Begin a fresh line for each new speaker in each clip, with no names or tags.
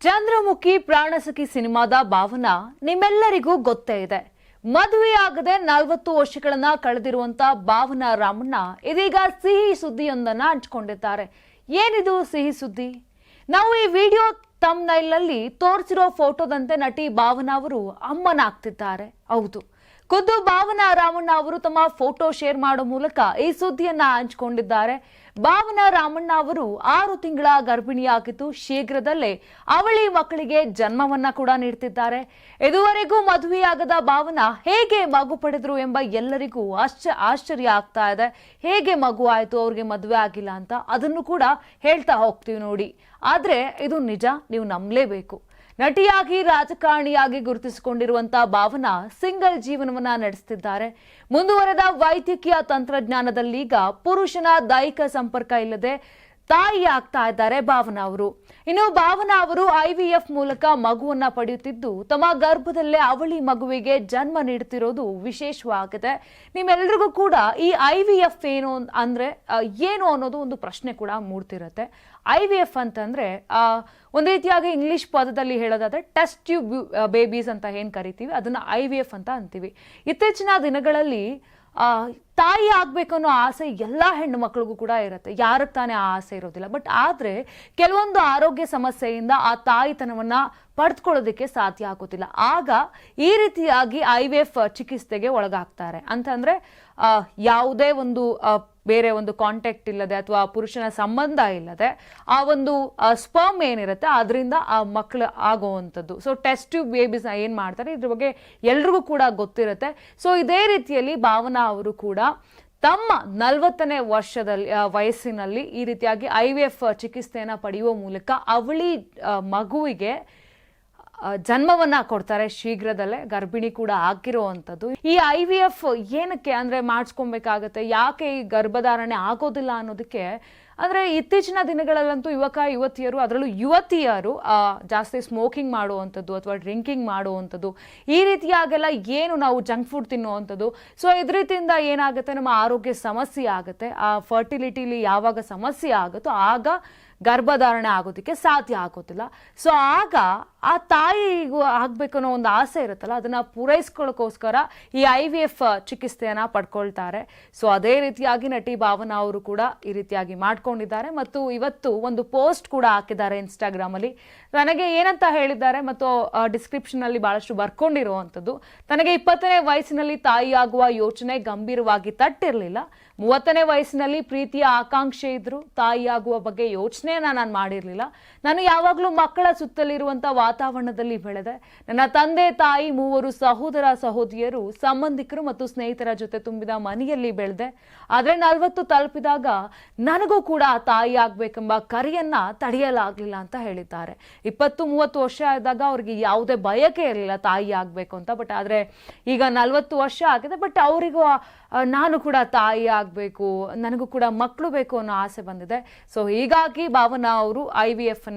ಚಂದ್ರಮುಖಿ ಪ್ರಾಣಸಖಿ ಸಿನಿಮಾದ ಭಾವನಾ ನಿಮ್ಮೆಲ್ಲರಿಗೂ ಗೊತ್ತೇ ಇದೆ. ಮದುವೆಯಾಗದೆ ನಲವತ್ತು ವರ್ಷಗಳನ್ನ ಕಳೆದಿರುವಂತ ಭಾವನಾ ರಾಮಣ್ಣ ಇದೀಗ ಸಿಹಿ ಸುದ್ದಿಯೊಂದನ್ನ ಹಂಚಿಕೊಂಡಿದ್ದಾರೆ. ಏನಿದು ಸಿಹಿ ಸುದ್ದಿ? ನಾವು ಈ ವಿಡಿಯೋ ತಮ್ನೈಲ್ನಲ್ಲಿ ತೋರಿಸಿರೋ ಫೋಟೋದಂತೆ ನಟಿ ಭಾವನಾ ಅವರು ಅಮ್ಮನಾಗ್ತಿದ್ದಾರೆ. ಹೌದು. ಖುದ್ದು ಭಾವನಾ ರಾಮಣ್ಣ ಅವರು ತಮ್ಮ ಫೋಟೋ ಶೇರ್ ಮಾಡೋ ಮೂಲಕ ಈ ಸುದ್ದಿಯನ್ನ ಹಂಚಿಕೊಂಡಿದ್ದಾರೆ. ಭಾವನಾ ರಾಮಣ್ಣ ಅವರು ಆರು ತಿಂಗಳ ಗರ್ಭಿಣಿಯಾಗಿದ್ದು ಶೀಘ್ರದಲ್ಲೇ ಅವಳಿ ಮಕ್ಕಳಿಗೆ ಜನ್ಮವನ್ನ ಕೂಡ ನೀಡ್ತಿದ್ದಾರೆ. ಇದುವರೆಗೂ ಮದುವೆಯಾಗದ ಭಾವನಾ ಹೇಗೆ ಮಗು ಪಡೆದ್ರು ಎಂಬ ಎಲ್ಲರಿಗೂ ಆಶ್ಚ ಆಶ್ಚರ್ಯ ಆಗ್ತಾ ಇದೆ. ಹೇಗೆ ಮಗು ಆಯ್ತು, ಅವ್ರಿಗೆ ಮದುವೆ ಆಗಿಲ್ಲ ಅಂತ ಅದನ್ನು ಕೂಡ ಹೇಳ್ತಾ ಹೋಗ್ತೀವಿ ನೋಡಿ. ಆದ್ರೆ ಇದು ನಿಜ, ನೀವು ನಂಬಲೇಬೇಕು. ನಟಿಯಾಗಿ ರಾಜಕಾರಣಿಯಾಗಿ ಗುರುತಿಸಿಕೊಂಡಿರುವಂತಹ ಭಾವನಾ ಸಿಂಗಲ್ ಜೀವನವನ್ನ ನಡೆಸುತ್ತಿದ್ದಾರೆ ಮುಂದುವರೆದ ವೈದ್ಯಕೀಯ ತಂತ್ರಜ್ಞಾನದಲ್ಲೀಗ ಪುರುಷನ ದೈಹಿಕ ಸಂಪರ್ಕ ಇಲ್ಲದೆ ತಾಯಿ ಆಗ್ತಾ ಇದ್ದಾರೆ ಭಾವನಾ ಅವರು. ಇನ್ನು ಭಾವನಾ ಅವರು ಐವಿಎಫ್ ಮೂಲಕ ಮಗುವನ್ನ ಪಡೆಯುತ್ತಿದ್ದು, ತಮ್ಮ ಗರ್ಭದಲ್ಲೇ ಅವಳಿ ಮಗುವಿಗೆ ಜನ್ಮ ನೀಡುತ್ತಿರೋದು ವಿಶೇಷವಾಗಿದೆ. ನಿಮ್ಮೆಲ್ರಿಗೂ ಕೂಡ ಈ ಐವಿಎಫ್ ಏನು ಅಂದ್ರೆ ಏನು ಅನ್ನೋದು ಒಂದು ಪ್ರಶ್ನೆ ಕೂಡ ಮೂಡ್ತಿರತ್ತೆ. ಐ ವಿ ಎಫ್ ಅಂತಂದರೆ ಒಂದು ರೀತಿಯಾಗಿ ಇಂಗ್ಲೀಷ್ ಪದದಲ್ಲಿ ಹೇಳೋದಾದರೆ ಟೆಸ್ಟ್ ಟ್ಯೂಬ್ ಬೇಬೀಸ್ ಅಂತ ಏನು ಕರಿತೀವಿ? ಅದನ್ನು ಐ ವಿ ಎಫ್ ಅಂತ ಅಂತೀವಿ. ಇತ್ತೀಚಿನ ದಿನಗಳಲ್ಲಿ ತಾಯಿ ಆಗಬೇಕು ಅನ್ನೋ ಆಸೆ ಎಲ್ಲ ಹೆಣ್ಣು ಮಕ್ಳಿಗೂ ಕೂಡ ಇರುತ್ತೆ. ಯಾರಿಗೆ ತಾನೇ ಆ ಆಸೆ ಇರೋದಿಲ್ಲ. ಬಟ್ ಆದರೆ, ಕೆಲವೊಂದು ಆರೋಗ್ಯ ಸಮಸ್ಯೆಯಿಂದ ಆ ತಾಯಿತನವನ್ನು ಪಡೆದುಕೊಳ್ಳೋದಕ್ಕೆ ಸಾಧ್ಯ ಆಗೋದಿಲ್ಲ. ಆಗ ಈ ರೀತಿಯಾಗಿ ಐ ವಿ ಎಫ್ ಚಿಕಿತ್ಸೆಗೆ ಒಳಗಾಗ್ತಾರೆ. ಅಂತಂದರೆ ಯಾವುದೇ ಒಂದು ಬೇರೆ ಒಂದು ಕಾಂಟ್ಯಾಕ್ಟ್ ಇಲ್ಲದೆ ಅಥವಾ ಪುರುಷನ ಸಂಬಂಧ ಇಲ್ಲದೆ ಆ ಒಂದು ಸ್ಪರ್ಮ್ ಏನಿರುತ್ತೆ ಅದರಿಂದ ಆ ಮಕ್ಕಳು ಆಗುವಂಥದ್ದು. ಸೊ ಟೆಸ್ಟ್ ಟ್ಯೂಬ್ ಬೇಬೀಸ್ ಏನು ಮಾಡ್ತಾರೆ? ಇದ್ರ ಬಗ್ಗೆ ಎಲ್ರಿಗೂ ಕೂಡ ಗೊತ್ತಿರುತ್ತೆ. ಸೊ ಇದೇ ರೀತಿಯಲ್ಲಿ ಭಾವನಾ ಅವರು ಕೂಡ ತಮ್ಮ ನಲವತ್ತನೇ ವರ್ಷದಲ್ಲಿ ವಯಸ್ಸಿನಲ್ಲಿ ಈ ರೀತಿಯಾಗಿ ಐ ವಿ ಎಫ್ ಚಿಕಿತ್ಸೆಯನ್ನು ಪಡೆಯುವ ಮೂಲಕ ಅವಳಿ ಮಗುವಿಗೆ ಆ, ಜನ್ಮವನ್ನ ಕೊಡ್ತಾರೆ ಶೀಘ್ರದಲ್ಲೇ, ಗರ್ಭಿಣಿ ಕೂಡ ಆಗಿರುವಂಥದ್ದು ಈ ಐ ವಿ ಎಫ್ ಏನಕ್ಕೆ ಅಂದ್ರೆ ಮಾಡಿಸ್ಕೊಬೇಕಾಗತ್ತೆ, ಯಾಕೆ ಈ ಗರ್ಭಧಾರಣೆ ಆಗೋದಿಲ್ಲ ಅನ್ನೋದಕ್ಕೆ, ಅಂದ್ರೆ ಇತ್ತೀಚಿನ ದಿನಗಳಲ್ಲಂತೂ ಯುವಕ, ಯುವತಿಯರು, ಅದರಲ್ಲೂ ಯುವತಿಯರು ಜಾಸ್ತಿ ಸ್ಮೋಕಿಂಗ್ ಮಾಡುವಂಥದ್ದು ಅಥವಾ ಡ್ರಿಂಕಿಂಗ್ ಮಾಡುವಂಥದ್ದು, ಈ ರೀತಿಯಾಗೆಲ್ಲ ಏನು ನಾವು ಜಂಕ್ ಫುಡ್ ತಿನ್ನುವಂಥದ್ದು. ಸೊ ಇದ್ರ ರೀತಿಯಿಂದ ಏನಾಗುತ್ತೆ, ನಮ್ಮ ಆರೋಗ್ಯ ಸಮಸ್ಯೆ ಆಗುತ್ತೆ. ಆ ಫರ್ಟಿಲಿಟಿಲಿ ಯಾವಾಗ ಸಮಸ್ಯೆ ಆಗುತ್ತೋ, ಆಗ ಗರ್ಭಧಾರಣೆ ಆಗೋದಕ್ಕೆ ಸಾಧ್ಯ ಆಗೋದಿಲ್ಲ. ಸೊ ಆಗ ಆ ತಾಯಿಗೂ ಆಗಬೇಕು ಅನ್ನೋ ಒಂದು ಆಸೆ ಇರುತ್ತಲ್ಲ, ಅದನ್ನು ಪೂರೈಸ್ಕೊಳ್ಳೋಕ್ಕೋಸ್ಕರ ಈ ಐ ವಿ ಎಫ್ ಚಿಕಿತ್ಸೆಯನ್ನ ಪಡ್ಕೊಳ್ತಾರೆ. ಸೊ ಅದೇ ರೀತಿಯಾಗಿ ನಟಿ ಭಾವನಾ ಅವರು ಕೂಡ ಈ ರೀತಿಯಾಗಿ ಮಾಡ್ಕೊಂಡಿದ್ದಾರೆ. ಮತ್ತು ಇವತ್ತು ಒಂದು ಪೋಸ್ಟ್ ಕೂಡ ಹಾಕಿದ್ದಾರೆ ಇನ್ಸ್ಟಾಗ್ರಾಮಲ್ಲಿ ನನಗೆ ಏನಂತ ಹೇಳಿದ್ದಾರೆ ಮತ್ತು ಡಿಸ್ಕ್ರಿಪ್ಷನ್ ಭಾಳಷ್ಟು ಬರ್ಕೊಂಡಿರುವಂಥದ್ದು. ನನಗೆ ಇಪ್ಪತ್ತನೇ ವಯಸ್ಸಿನಲ್ಲಿ ತಾಯಿಯಾಗುವ ಯೋಚನೆ ಗಂಭೀರವಾಗಿ ತಟ್ಟಿರಲಿಲ್ಲ. ಮೂವತ್ತನೇ ವಯಸ್ಸಿನಲ್ಲಿ ಪ್ರೀತಿಯ ಆಕಾಂಕ್ಷೆ ಇದ್ರು. ತಾಯಿಯಾಗುವ ಬಗ್ಗೆ ಯೋಚನೆಯನ್ನ ನಾನು ಮಾಡಿರಲಿಲ್ಲ. ನಾನು ಯಾವಾಗಲೂ ಮಕ್ಕಳ ಸುತ್ತಲಿರುವಂಥ ವಾತಾವರಣದಲ್ಲಿ ಬೆಳೆದೆ. ನನ್ನ ತಂದೆ, ತಾಯಿ, ಮೂವರು ಸಹೋದರ ಸಹೋದರಿಯರು ಸಂಬಂಧಿಕರು ಮತ್ತು ಸ್ನೇಹಿತರ ಜೊತೆ ತುಂಬಿದ ಮನೆಯಲ್ಲಿ ಬೆಳೆದೆ. ಆದರೆ ನಲವತ್ತು ತಲುಪಿದಾಗ ನನಗೂ ಕೂಡ ತಾಯಿ ಆಗ್ಬೇಕೆಂಬ ಕರಿಯನ್ನ ತಡೆಯಲಾಗಲಿಲ್ಲ ಅಂತ ಹೇಳಿದ್ದಾರೆ. ಇಪ್ಪತ್ತು, ಮೂವತ್ತು ವರ್ಷ ಆದಾಗ ಅವ್ರಿಗೆ ಯಾವುದೇ ಬಯಕೆ ಇರಲಿಲ್ಲ ತಾಯಿ ಆಗಬೇಕು ಅಂತ. ಬಟ್ ಆದರೆ ಈಗ ನಲವತ್ತು ವರ್ಷ ಆಗಿದೆ. ಬಟ್ ಅವರಿಗೂ ನಾನು ಕೂಡ ತಾಯಿ ಆಗಬೇಕು, ನನಗೂ ಕೂಡ ಮಕ್ಕಳು ಬೇಕು ಅನ್ನೋ ಆಸೆ ಬಂದಿದೆ. ಸೊ ಹೀಗಾಗಿ ಭಾವನಾ ಅವರು ಐ ವಿ ಎಫ್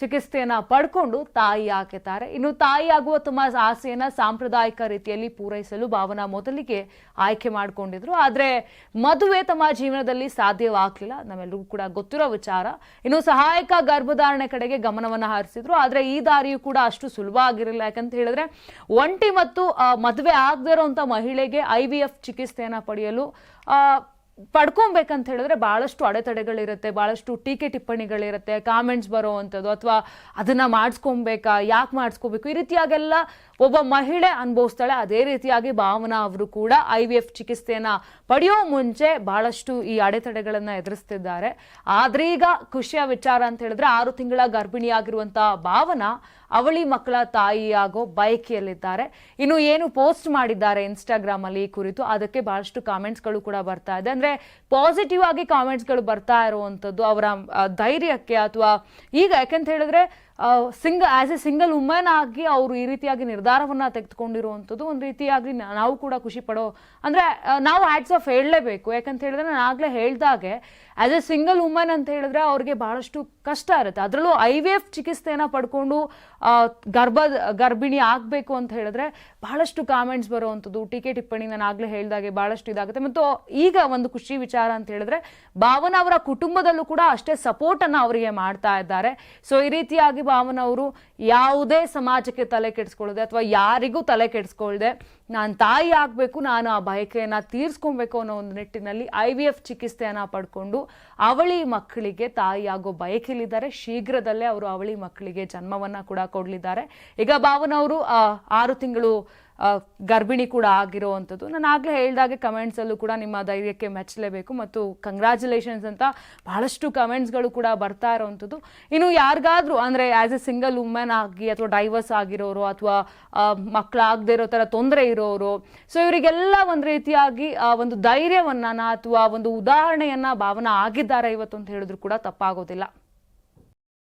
ಚಿಕಿತ್ಸೆಯನ್ನು ಪಡ್ಕೊಂಡು ತಾಯಿ ಹಾಕಿದ್ದಾರೆ ಇನ್ನು ತಾಯಿ ಆಗುವ ತಮ್ಮ ಆಸೆಯನ್ನ ಸಾಂಪ್ರದಾಯಿಕ ರೀತಿಯಲ್ಲಿ ಪೂರೈಸಲು ಭಾವನಾ ಮೊದಲಿಗೆ ಆಯ್ಕೆ ಮಾಡಿಕೊಂಡಿದ್ರು. ಆದರೆ ಮದುವೆ ತಮ್ಮ ಜೀವನದಲ್ಲಿ ಸಾಧ್ಯವಾಗಲಿಲ್ಲ. ನಮ್ಮೆಲ್ಲರಿಗೂ ಕೂಡ ಗೊತ್ತಿರೋ ವಿಚಾರ. ಇನ್ನು ಸಹಾಯಕ ಗರ್ಭಧಾರಣೆ ಕಡೆಗೆ ಗಮನವನ್ನು ಹರಿಸಿದ್ರು. ಆದರೆ ಈ ದಾರಿಯು ಕೂಡ ಅಷ್ಟು ಸುಲಭ ಆಗಿರಲಿಲ್ಲ. ಯಾಕಂತ ಹೇಳಿದ್ರೆ ಒಂಟಿ ಮತ್ತು ಮದುವೆ ಆಗದೇ ಮಹಿಳೆಗೆ ಐ ವಿ ಎಫ್ ಚಿಕಿತ್ಸೆಯನ್ನ ಪಡೆಯಲು ಪಡ್ಕೊಬೇಕಂತ ಹೇಳಿದ್ರೆ ಬಹಳಷ್ಟು ಅಡೆತಡೆಗಳಿರುತ್ತೆ, ಬಹಳಷ್ಟು ಟೀಕೆ ಟಿಪ್ಪಣಿಗಳಿರುತ್ತೆ ಕಾಮೆಂಟ್ಸ್ ಬರೋವಂಥದ್ದು ಅಥವಾ ಅದನ್ನ ಮಾಡಿಸ್ಕೊಬೇಕಾ, ಯಾಕೆ ಮಾಡಿಸ್ಕೋಬೇಕು? ಈ ರೀತಿಯಾಗೆಲ್ಲ ಒಬ್ಬ ಮಹಿಳೆ ಅನುಭವಿಸ್ತಾಳೆ. ಅದೇ ರೀತಿಯಾಗಿ ಭಾವನಾ ಅವರು ಕೂಡ ಐ ವಿ ಎಫ್ ಚಿಕಿತ್ಸೆಯನ್ನ ಪಡೆಯೋ ಮುಂಚೆ ಬಹಳಷ್ಟು ಈ ಅಡೆತಡೆಗಳನ್ನು ಎದುರಿಸ್ತಿದ್ದಾರೆ. ಆದ್ರೀಗ ಖುಷಿಯ ವಿಚಾರ ಅಂತ ಹೇಳಿದ್ರೆ ಆರು ತಿಂಗಳ ಗರ್ಭಿಣಿಯಾಗಿರುವಂಥ ಭಾವನಾ ಅವಳಿ ಮಕ್ಕಳ ತಾಯಿಯಾಗೋ ಬಯಕೆಯಲ್ಲಿದ್ದಾರೆ. ಇನ್ನು ಏನು ಪೋಸ್ಟ್ ಮಾಡಿದ್ದಾರೆ ಇನ್ಸ್ಟಾಗ್ರಾಮ್ ಅಲ್ಲಿ ಈ ಕುರಿತು, ಅದಕ್ಕೆ ಬಹಳಷ್ಟು ಕಾಮೆಂಟ್ಸ್ಗಳು ಕೂಡ ಬರ್ತಾ ಇದೆ. ಅಂದ್ರೆ ಪಾಸಿಟಿವ್ ಆಗಿ ಕಾಮೆಂಟ್ಸ್ಗಳು ಬರ್ತಾ ಇರುವಂಥದ್ದು ಅವರ ಧೈರ್ಯಕ್ಕೆ ಅಥವಾ ಈಗ ಯಾಕೆಂತ ಹೇಳಿದ್ರೆ sing as a single women ಆಗಿ ಅವರು ಈ ರೀತಿಯಾಗಿ ನಿರ್ಧಾರವನ್ನು ತೆಗೆದುಕೊಂಡಿರುವಂಥದ್ದು ಒಂದು ರೀತಿಯಾಗಿ ನಾವು ಕೂಡ ಖುಷಿ ಪಡೋ, ಅಂದರೆ ನಾವು ಆ್ಯಡ್ಸ್ ಆಫ್ ಹೇಳಲೇಬೇಕು. ಯಾಕಂತ ಹೇಳಿದ್ರೆ ನಾನು ಆಗಲೇ ಹೇಳಿದಾಗೆ ಆ್ಯಸ್ ಎ ಸಿಂಗಲ್ ವುಮೆನ್ ಅಂತ ಹೇಳಿದ್ರೆ ಅವ್ರಿಗೆ ಭಾಳಷ್ಟು ಕಷ್ಟ ಇರುತ್ತೆ. ಅದರಲ್ಲೂ ಐ ವಿ ಎಫ್ ಚಿಕಿತ್ಸೆಯನ್ನು ಪಡ್ಕೊಂಡು ಗರ್ಭ ಗರ್ಭಿಣಿ ಆಗಬೇಕು ಅಂತ ಹೇಳಿದ್ರೆ ಬಹಳಷ್ಟು ಕಾಮೆಂಟ್ಸ್ ಬರುವಂಥದ್ದು ಟೀಕೆ ಟಿಪ್ಪಣಿ ನಾನು ಆಗಲೇ ಹೇಳಿದಾಗೆ ಬಹಳಷ್ಟು ಇದಾಗುತ್ತೆ. ಮತ್ತು ಈಗ ಒಂದು ಖುಷಿ ವಿಚಾರ ಅಂತ ಹೇಳಿದ್ರೆ, ಭಾವನ ಅವರ ಕುಟುಂಬದಲ್ಲೂ ಕೂಡ ಅಷ್ಟೇ ಸಪೋರ್ಟ್ ಅನ್ನ ಅವರಿಗೆ ಮಾಡ್ತಾ ಇದ್ದಾರೆ. ಸೊ ಈ ರೀತಿಯಾಗಿ ಭಾವನ ಅವರು ಯಾವುದೇ ಸಮಾಜಕ್ಕೆ ತಲೆ ಕೆಡಿಸ್ಕೊಳ್ಳದೆ ಅಥವಾ ಯಾರಿಗೂ ತಲೆ ಕೆಡಿಸ್ಕೊಳ್ಳದೆ ನಾನು ತಾಯಿ ಆಗಬೇಕು, ನಾನು ಆ ಬಯಕೆಯನ್ನು ತೀರಿಸ್ಕೊಬೇಕು ಅನ್ನೋ ಒಂದು ನಿಟ್ಟಿನಲ್ಲಿ ಐ ವಿ ಎಫ್ ಚಿಕಿತ್ಸೆಯನ್ನು ಪಡ್ಕೊಂಡು ಅವಳಿ ಮಕ್ಕಳಿಗೆ ತಾಯಿ ಆಗೋ ಬಯಕೆಯಲ್ಲಿದ್ದಾರೆ. ಶೀಘ್ರದಲ್ಲೇ ಅವರು ಅವಳಿ ಮಕ್ಕಳಿಗೆ ಜನ್ಮವನ್ನು ಕೂಡ ಕೊಡಲಿದ್ದಾರೆ. ಈಗ ಭಾವನವರು ಆರು ತಿಂಗಳು ಗರ್ಭಿಣಿ ಕೂಡ ಆಗಿರೋವಂಥದ್ದು. ನಾನು ಆಗಲೇ ಹೇಳಿದಾಗೆ ಕಮೆಂಟ್ಸಲ್ಲೂ ಕೂಡ ನಿಮ್ಮ ಧೈರ್ಯಕ್ಕೆ ಮೆಚ್ಚಲೇಬೇಕು ಮತ್ತು ಕಂಗ್ರ್ಯಾಚುಲೇಷನ್ಸ್ ಅಂತ ಬಹಳಷ್ಟು ಕಮೆಂಟ್ಸ್ಗಳು ಕೂಡ ಬರ್ತಾ ಇರೋವಂಥದ್ದು. ಇನ್ನು ಯಾರಿಗಾದ್ರೂ ಅಂದರೆ ಆ್ಯಸ್ ಎ ಸಿಂಗಲ್ ವುಮೆನ್ ಆಗಿ ಅಥವಾ ಡೈವರ್ಸ್ ಆಗಿರೋರು ಅಥವಾ ಮಕ್ಕಳಾಗದೇ ಇರೋ ಥರ ತೊಂದರೆ ಇರೋರು. ಸೊ ಇವರಿಗೆಲ್ಲ ಒಂದು ರೀತಿಯಾಗಿ ಒಂದು ಧೈರ್ಯವನ್ನ ಅಥವಾ ಒಂದು ಉದಾಹರಣೆಯನ್ನ, ಭಾವನ ಆಗಿದ್ದಾರೆ ಇವತ್ತು ಅಂತ ಹೇಳಿದ್ರು ಕೂಡ ತಪ್ಪಾಗೋದಿಲ್ಲ.